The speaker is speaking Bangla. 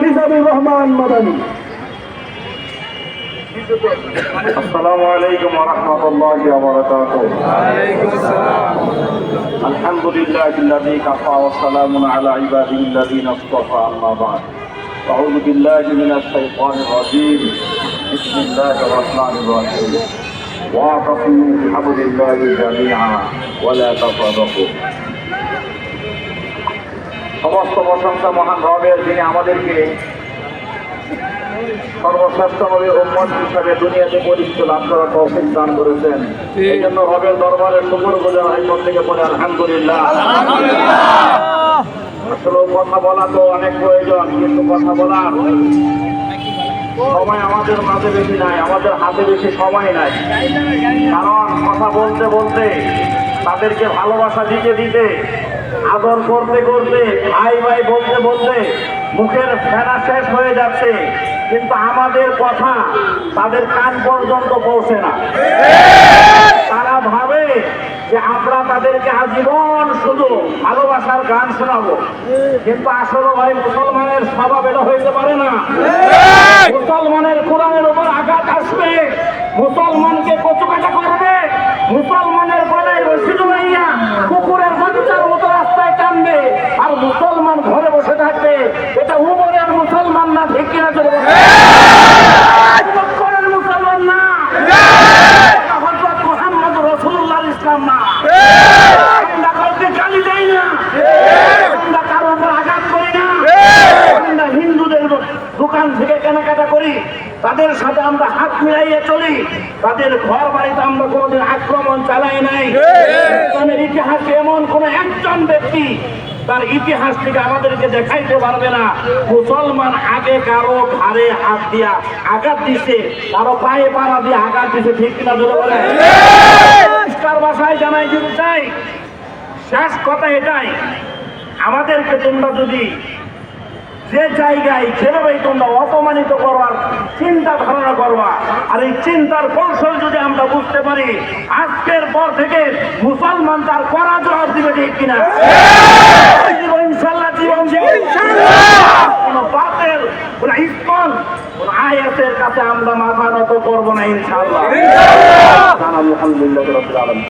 মিজানুর রহমান মাদানী السلام عليكم ورحمة الله وبركاته الحمد لله الذي كفى والسلام على عباده الذين اصطفى أما بعد أعوذ بالله من الشيطان الرجيم بسم الله الرحمن الرحيم واعتصموا بحبل الله جميعا ولا تفرقوا সমস্ত প্রশংসা মহান রবের যিনি আমাদেরকে সর্বশ্রেষ্ঠ নবী উম্মত হিসাবে দুনিয়াতে পরিচিত লাভ করার তৌফিক দান করেছেন। এই জন্য রবের দরবারে শুকর গুজার হয় থেকে বলে আলহামদুলিল্লাহ। আসলে কথা বলা তো অনেক প্রয়োজন কিন্তু কথা বলার সময় আমাদের মাঝে বেশি নাই আমাদের হাতে বেশি সময় নাই। কারণ কথা বলতে বলতে তাদেরকে ভালোবাসা দিতে দিতে আদর করতে করতে ভাই ভাই বলতে বলতে মুখের ফেরা শেষ হয়ে যাচ্ছে। কিন্তু আমাদের কথা তাদের কান পর্যন্ত পৌঁছে না। তারা ভাবে যে আমরা তাদেরকে আজীবন শুধু ভালোবাসার গান শোনাবো। কিন্তু আসলে ভাই মুসলমানের স্বভাব এটা হইতে পারে না। মুসলমানের কোরআনের উপর আঘাত আসবে। মুসলমানকে কচুকাটা মুসলমানের গলায় রশি জমাইয়া কুকুরের বাচ্চার মতো রাস্তায় টানবে আর মুসলমান ঘরে বসে থাকবে এটা উমরের মুসলমান না ঠিক কিনা চলে বকরের মুসলমান না এটা হযরত মুহাম্মদ রাসূলুল্লাহ ইসলাম না আমরা কাউকে গালি দেই না আমরা কারোর উপর আঘাত করি না আমরা হিন্দুদের দোকান থেকে কেনাকাটা করি। তাদের সাথে আমরা হাত মিলাইয়ে চলি। তাদের ঘর বাড়িতে আমরা কোনোদিন আক্রমণ চালাই নাই। ইতিহাসে এমন কোন একজন ব্যক্তি তার ইতিহাস থেকে আমাদেরকে দেখাইতে পারবে না। মুসলমান আগে কারও ঘাড়ে হাত দিয়া আঘাত দিছে কারও পায়ে পাড়া দিয়ে আঘাত দিছে, ঠিক কিনা ধরে বলে পরিষ্কার ভাষায় জানাই দিতে চাই শেষ কথা এটাই। আমাদেরকে তোমরা যদি যে জায়গায় যেভাবেই তোমরা অপমানিত করবার চিন্তা ধারণা করবা আর এই চিন্তার কৌশল যদি আমরা বুঝতে পারি আজকের পর থেকে মুসলমান তার করা জবাব দিবে ঠিক কিনা? ইনশাল্লাহ জীবন জীবন। বাতের কোন ইস্কন কোন আয়াতের কাছে আমরা মাথা নত করব না ইনশাল্লাহ। আলহামদুলিল্লাহ